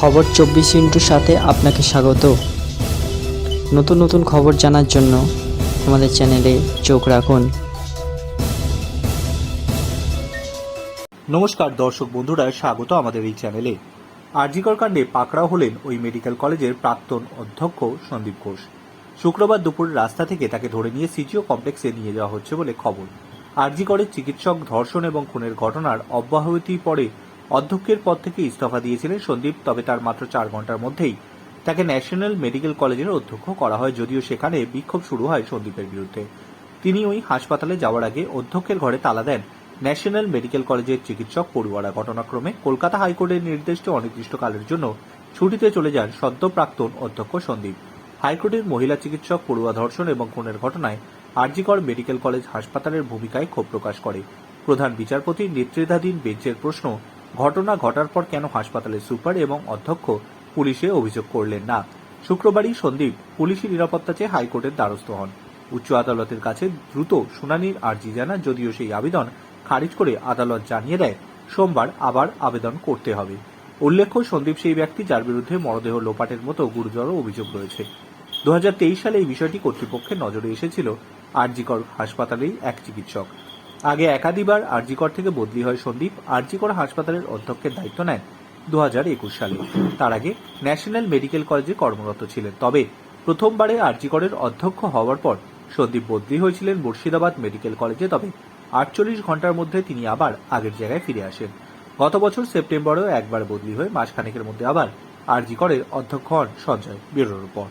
খবর চব্বিশ ইন্টুর সাথে আপনাকে স্বাগত। নতুন নতুন খবর জানার জন্য আমাদের চ্যানেলে চোখ রাখুন। নমস্কার দর্শক বন্ধুরা, স্বাগত আমাদের এই চ্যানেলে। আরজিকর কাণ্ডে পাকড়াও হলেন ওই মেডিকেল কলেজের প্রাক্তন অধ্যক্ষ সন্দীপ ঘোষ। শুক্রবার দুপুর রাস্তা থেকে তাকে ধরে নিয়ে সিজিও কমপ্লেক্সে নিয়ে যাওয়া হচ্ছে বলে খবর। আরজিকরের চিকিৎসক ধর্ষণ এবং খুনের ঘটনার অব্যাহতি পরে অধ্যক্ষের পদ থেকে ইস্তফা দিয়েছিলেন সন্দীপ, তবে তার মাত্র চার ঘণ্টার মধ্যেই তাকে ন্যাশনাল মেডিকেল কলেজের অধ্যক্ষ করা হয়, যদিও সেখানে বিক্ষোভ শুরু হয় সন্দীপের বিরুদ্ধে। তিনি ওই হাসপাতালে যাওয়ার আগে অধ্যক্ষের ঘরে তালা দেন ন্যাশনাল মেডিকেল কলেজের চিকিৎসক পড়ুয়ারা। ঘটনাক্রমে কলকাতা হাইকোর্টের নির্দেশে অনির্দিষ্টকালের জন্য ছুটিতে চলে যান সদ্য প্রাক্তন অধ্যক্ষ সন্দীপ। হাইকোর্টের মহিলা চিকিৎসক পড়ুয়া ধর্ষণ এবং খুনের ঘটনায় আরজিকর মেডিকেল কলেজ হাসপাতালের ভূমিকায় ক্ষোভ প্রকাশ করে। প্রধান বিচারপতির নেতৃত্বাধীন বেঞ্চের প্রশ্ন ঘটনা ঘটার পর কেন হাসপাতালের সুপার এবং অধ্যক্ষ পুলিশে অভিযোগ করলেন না? শুক্রবারই সন্দীপ পুলিশি নিরাপত্তা চেয়ে হাইকোর্টের দ্বারস্থ হন। উচ্চ আদালতের কাছে দ্রুত শুনানির আর্জি জানান, যদিও সেই আবেদন খারিজ করে আদালত জানিয়ে দেয়, সোমবার আবার আবেদন করতে হবে। উল্লেখ্য, সন্দীপ সেই ব্যক্তি যার বিরুদ্ধে মরদেহ লোপাটের মতো গুরুতর অভিযোগ রয়েছে। দু হাজার তেইশ সালে এই বিষয়টি কর্তৃপক্ষের নজরে এসেছিল আরজিকর হাসপাতালেই এক চিকিৎসক। আগে একাধিবার আরজিকর থেকে বদলি হয় সন্দীপ, আরজিকর হাসপাতালের অধ্যক্ষের দায়িত্ব নেন দু হাজার একুশ সালে। তার আগে ন্যাশনাল মেডিকেল কলেজে কর্মরত ছিলেন। তবে প্রথমবারে আরজিকরের অধ্যক্ষ হওয়ার পর সন্দীপ বদলি হয়েছিলেন মুর্শিদাবাদ মেডিকেল কলেজে। তবে আটচল্লিশ ঘণ্টার মধ্যে তিনি আবার আগের জায়গায় ফিরে আসেন। গত বছর সেপ্টেম্বরেও একবার বদলি হয়ে মাসখানেকের মধ্যে আবার আরজিকরের অধ্যক্ষ হন সঞ্জয় ব্যুরোর রিপোর্ট